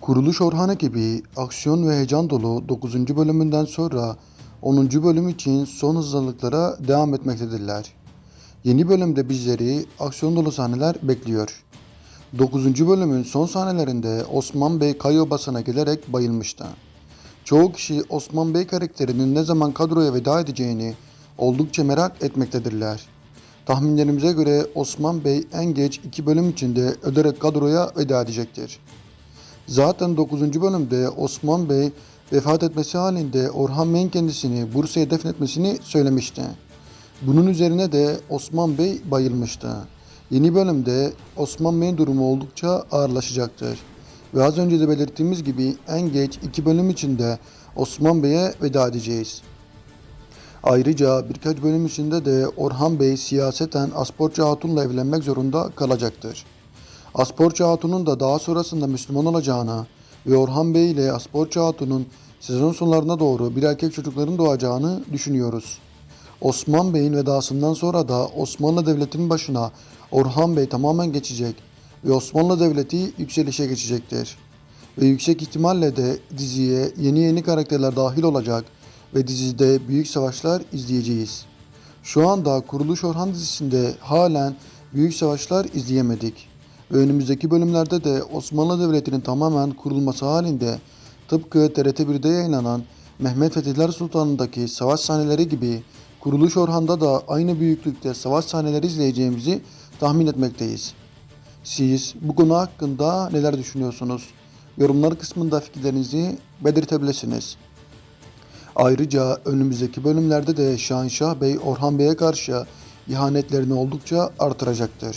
Kuruluş Orhan ekibi aksiyon ve heyecan dolu 9. bölümünden sonra 10. bölüm için son hazırlıklara devam etmektedirler. Yeni bölümde bizleri aksiyon dolu sahneler bekliyor. 9. bölümün son sahnelerinde Osman Bey kay obasına gelerek bayılmıştı. Çoğu kişi Osman Bey karakterinin ne zaman kadroya veda edeceğini oldukça merak etmektedirler. Tahminlerimize göre Osman Bey en geç 2 bölüm içinde öderek kadroya veda edecektir. Zaten 9. bölümde Osman Bey vefat etmesi halinde Orhan Bey'in kendisini Bursa'ya defnetmesini söylemişti. Bunun üzerine de Osman Bey bayılmıştı. Yeni bölümde Osman Bey'in durumu oldukça ağırlaşacaktır. Ve az önce de belirttiğimiz gibi en geç iki bölüm içinde Osman Bey'e veda edeceğiz. Ayrıca birkaç bölüm içinde de Orhan Bey siyaseten Asporçu Hatun'la evlenmek zorunda kalacaktır. Asporçu Hatun'un da daha sonrasında Müslüman olacağını ve Orhan Bey ile Asporçu Hatun'un sezon sonlarına doğru bir erkek çocukların doğacağını düşünüyoruz. Osman Bey'in vedasından sonra da Osmanlı Devleti'nin başına Orhan Bey tamamen geçecek ve Osmanlı Devleti yükselişe geçecektir. Ve yüksek ihtimalle de diziye yeni yeni karakterler dahil olacak ve dizide büyük savaşlar izleyeceğiz. Şu anda Kuruluş Orhan dizisinde halen büyük savaşlar izleyemedik. Ve önümüzdeki bölümlerde de Osmanlı Devleti'nin tamamen kurulması halinde tıpkı TRT1'de yayınlanan Mehmet Fetihler Sultanı'ndaki savaş sahneleri gibi Kuruluş Orhan'da da aynı büyüklükte savaş sahneleri izleyeceğimizi tahmin etmekteyiz. Siz bu konu hakkında neler düşünüyorsunuz? Yorumlar kısmında fikirlerinizi belirtebilirsiniz. Ayrıca önümüzdeki bölümlerde de Şahinşah Bey Orhan Bey'e karşı ihanetlerini oldukça artıracaktır.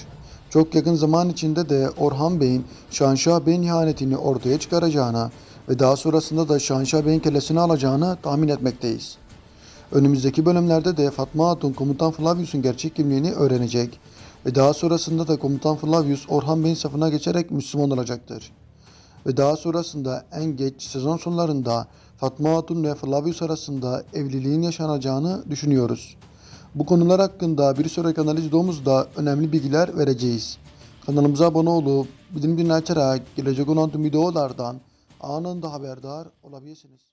Çok yakın zaman içinde de Orhan Bey'in Şahinşah Bey'in ihanetini ortaya çıkaracağına ve daha sonrasında da Şahinşah Bey'in kellesini alacağını tahmin etmekteyiz. Önümüzdeki bölümlerde de Fatma Hatun Komutan Flavius'un gerçek kimliğini öğrenecek ve daha sonrasında da Komutan Flavius Orhan Bey'in safına geçerek Müslüman olacaktır. Ve daha sonrasında en geç sezon sonlarında Fatma Hatun ve Flavius arasında evliliğin yaşanacağını düşünüyoruz. Bu konular hakkında bir sonraki analiz videomuzda önemli bilgiler vereceğiz. Kanalımıza abone olup bildirim zilini açarak gelecek olan tüm videolardan anında haberdar olabilirsiniz.